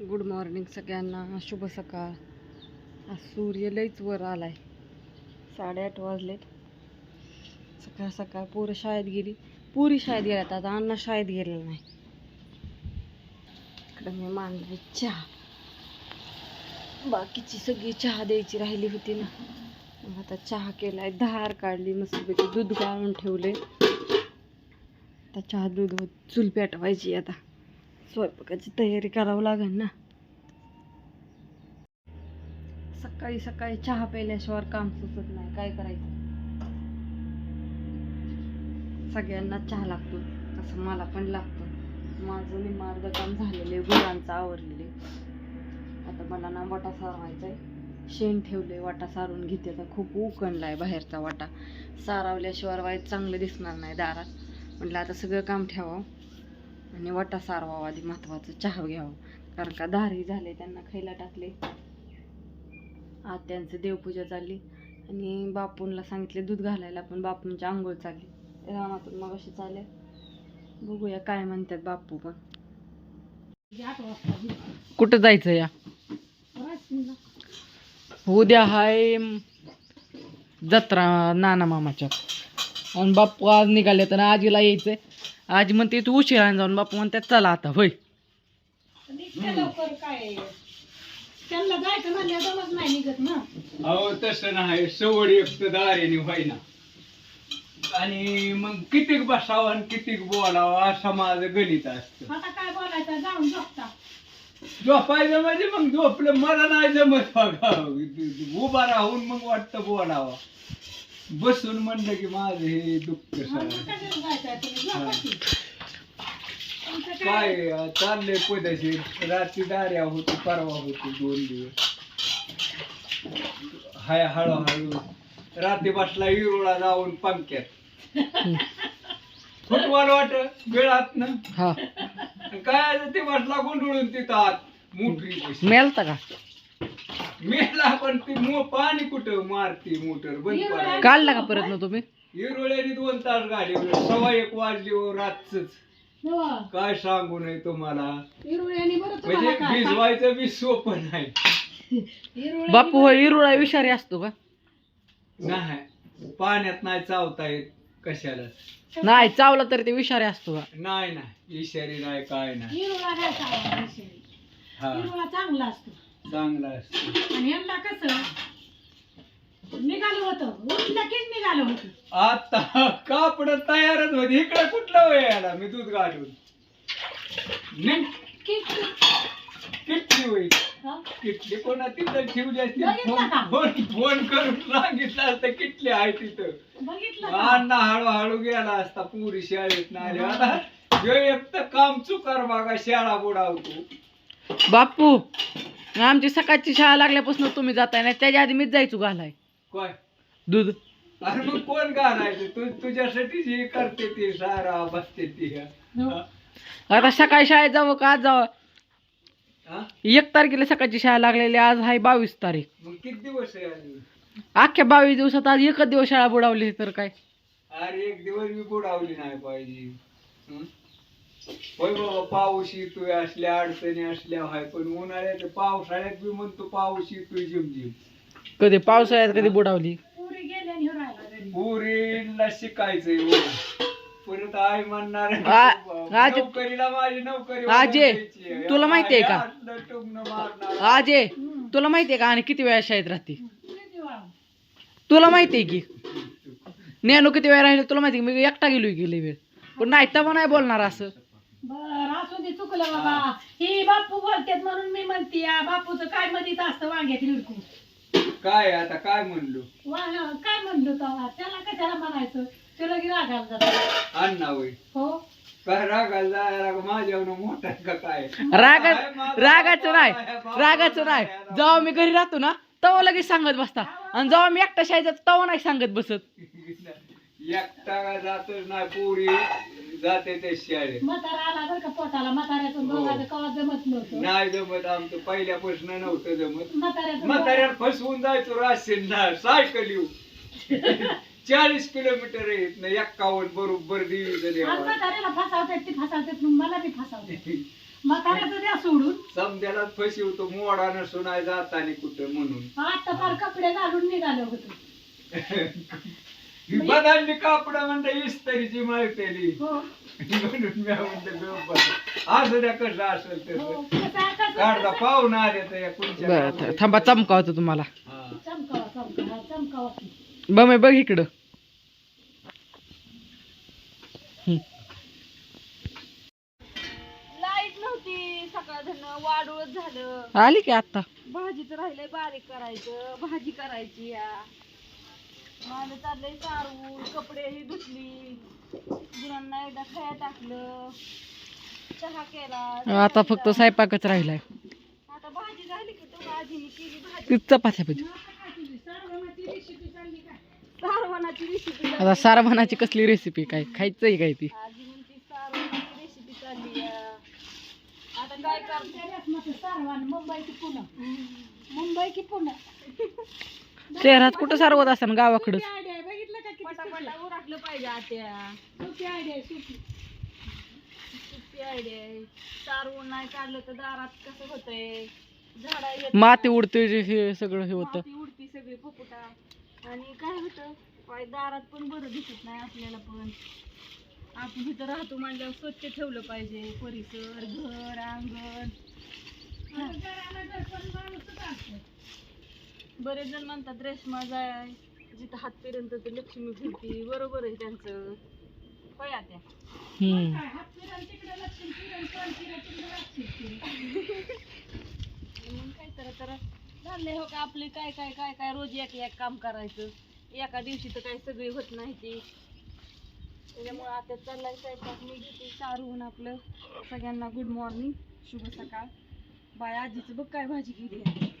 Good morning सगळ्यांना. शुभ सकाळ. आज सूर्य लईच वर आलाय. साडेआठ वाजलेत. सकाळ सकाळ पोरं शाळेत गेली. पुरी शाळेत गेल्यात. आता अण्णा शाळेत गेलेला नाही. इकडं मी मानलाय चहा. बाकीची सगळी चहा द्यायची राहिली होती ना. मग आता चहा केलाय. धार काढली मस्तपैकी दूध काढून ठेवले आता चहा दूध होत चूल पेटवायची आता. स्वयंपाकाची तयारी करावं लागेल ना. सकाळी सकाळी चहा प्यायल्याशिवाय काम सुचत नाही. काय करायचं? सगळ्यांना चहा लागतो. तसं मला पण लागतो. माझं निमार्ग काम झालेले गुरांचं आवरलेले आता मला ना वाटा सारवायचा आहे. शेण ठेवले वाटा सारून घेते. आता खूप उकणला आहे बाहेरचा वाटा. सारावल्याशिवाय वाईट चांगलं दिसणार नाही दारात. म्हटलं आता सगळं काम ठेवावं. आणि वाटा सारवावा आधी महत्वाचं चहा घ्यावं. कारण का दारही झाले त्यांना खायला टाकले. आज त्यांचं देवपूजा चालली. आणि बापूंला सांगितले दूध घालायला पण बापूंची आंघोळ चालली. रामातून मग अशी चालेल बघूया काय म्हणतात बापू पण. कुठं जायचं या? उद्या हाय जत्रा नाना मामाच्या. आणि बापू आज निघाले तर आजीला यायचंय. आजी म्हणते तू उशिरा जाऊन बापू म्हणतात चला आता होय. त्यांना जायचं म्हणल्या जमत नाही निघत ना. अहो तसं नाही सवड एक दारेने व्हायना. आणि मग कितीक बसावं आणि कितीक बोलावं असं माझं गणित असतं. आता काय बोलायचं जाऊन झोपता. झोपायचं म्हणजे मग झोपलं मला नाही जमत बघा. उभा राहून मग वाटतं बोलावं. बसून म्हणलं की माझं हे दुःख काय? चाललंय पदशीर रात्री दार्या होती परवा होती दोन दिवस. हाय हळूहळू. रात्री बसला इरोळा जाऊन पंक्यात फुटबॉल वाट वेळात ना. हा. काय ते बसला गोंधळून तिथं आत. मोटरी मिळतं का? मेला पण ती मो पाणी कुठं मारती मोटर? बंद पडायला. काढला का परत ना तुम्ही? इरोळ्याने दोन तास गाडी सव्वा एक वाजली हो रातच नवा, काय सांगू नये तुम्हाला? बरं म्हणजे तुम्हाला काय भिजवायचं बी सोपं नाही. बापू हो इरुळा विषारी असतो का? नाही. पाण्यात नाही चावता येत कशाला. नाही चावला तरी ते विषारी असतो का? नाही नाही. इशारी नाही काय नाही. चांगला. हा. चांगला असतो. चांगला असतो. आणि यांना कसं निघालं होतं उठलं निघालं होतं. आता कापड तयारच होती. इकडे कुठलं वय आला मी दूध कीच किटली होई हा? किटली कोणा तिथं ठेवली असती? बघितलं का? फोन फोन करून सांगितलं असतं किटली आहे तिथं. बघितलं का? अण्णा हळूहळू गेला असता पुरी शाळेत. नाही आता ह्यो एक तर काम चुकार बघा शाळा बुडावतो. बापू आमची सकाळची शाळा लागल्यापासून तुम्ही जाताय नाही त्याच्या आधी मीच जायचो घालाय. काय दूध. अरे मग कोण घालायचं? तू तुझ्यासाठी जे करते ती सारा बसते ती. हो. आता सकाळी शाळेत जावं का? आज जावं. हा? एक तारखेला सकाळची शाळा लागलेली आज आहे बावीस तारीख. मग किती दिवस आहे अजून? अख्ख्या बावीस दिवसात आज एकच दिवस शाळा बुडावली तर काय? अरे एक दिवस मी बुडावली नाही पाहिजे. हं? होय बाबा पाऊस येतोय असल्या अडचणी असल्या हाय पण उन्हाळ्यात पावसाळ्यात बी म्हणतो पाऊस येतोय झिमझिम कधी पावसाळ्यात कधी बुडावली पुरी गेल्या आणि ह्यो राहिला घरी. पुरीला शिकायचंय हो. परत आई म्हणणार आ- आज- नोकरीला माझी नोकरी आजे, वाढवायची आहे. तुला माहितीये का? असलं टुमणं मारणार आज हम्म. तुला माहितीये का आणि किती वेळा शाळेत राहते किती वेळा? तुला माहितीये की नेनो किती वेळ राहिले तुला माहिती मी एकटा गेलो गेले वेळ पण नाही तर नाही बोलणार असं बर असू दे चुकलं बाबा. ही बापू बोलतेत म्हणून मी म्हणते या बापूचं काय मधीच असतं वांग्यात लिडकू. काय आता? काय म्हणलो? वा- काय म्हणलो तेव्हा त्याला कशाला म्हणायचं? त्याला की रागायला जातो. अण्णा होय हो? काय रागाला जायला माझ्यावर मोठा आहे का काय? रागा रागाचं नाही. रागाचं नाही. जेव्हा मी घरी राहतो ना तेव्हा लगेच सांगत बसता. आणि जेव्हा मी एकटा शाळेत जातो तेव्हा नाही सांगत बसत. एकटा जातच नाही पुरी. जाते ते शाळेत. म्हातारा आला बरं का पोटाला? म्हाताऱ्यातून हो. दोघांचं कवा जमत नव्हतं? नाही जमत आमचं. पहिल्यापासून नव्हतं जमत. म्हाताऱ्यातून म्हाताऱ्यात फसवून जायचो राशीन ना. सायकल येऊ. चाळीस किलोमीटर येत ना एक्कावन्न बरोबर देवीचं आज देवा म्हाताऱ्याला फसावतात ती फसावतात मग मला बी फसावतात. म्हाताऱ्याचं द्या सोडून. समद्याला फसवतो. मोडा नसून आहे जातानी कुठं म्हणून. आता फार कपडे घालून निघालं होतं. ही बदलली कापड म्हणते इस्त्रीची माळतेली हो म्हणून मी म्हणते. असू कसं असेल हो कसं आता काढता पाहून आले तर कुणच्या. थांबा चमकावतो तुम्हाला हा. चमकावा चमकावा चमकावा की. बमे बघ इकडं लाइट नव्हती सकाळ वाढवत झालं आली की आता भाजीचं राहिलंय बारीक करायचं भाजी करायची या माझं चाललंय सारून कपडे ही धुतली. गुरांना एकदा खाया टाकलं. चहा केला. आता फक्त स्वयंपाकच राहिलाय. आता भाजी झाली की तो भाजीने केली भाजी. ती चपात्या पाहिजे. सारवणाची रेसिपी आता सारभानाची कसली रेसिपी काय? खायचंय काय ती? आजी म्हणती सारवणाची रेसिपी चालली आहे. आता काय करते त्याच्यात मग सारवान मुंबई की पुणे. मुंबई की पुणे. शहरात कुठं सारवत असताना गावाकडं आयडिया आहे बघितलं का किती पटापटा उरकलं पाहिजे आत्या आयडिया आहे सोपी सुट्टी आयडिया आहे सारवून नाही काढलं तर दारात कसं होतंय झाडा येत माती. उडते जे हे सगळं हे होतं. माती उडती सगळी फुफुटा. आणि काय होतं? पाय दारात पण बरं दिसत नाही आपल्याला पण. आपण इथं राहतो म्हणल्यावर स्वच्छ ठेवलं पाहिजे. परिसर घर अंगण. बरेच जण म्हणतात रेशमा जाय. जिथं हात फिरंत तर लक्ष्मी फिरती. बरोबर आहे त्यांचं. होय त्या हम्म. मग काय तर तर हो का आपले काय काय काय काय रोज एक एक काम करायचं. एका दिवशी तर काही सगळी होत नाही ती. त्याच्यामुळे आता चाललाय स्वयंपाक. मी घेते सारून आपलं. सगळ्यांना गुड मॉर्निंग शुभ सकाळ. बाय आजीचं बघ काय भाजी केली आहे.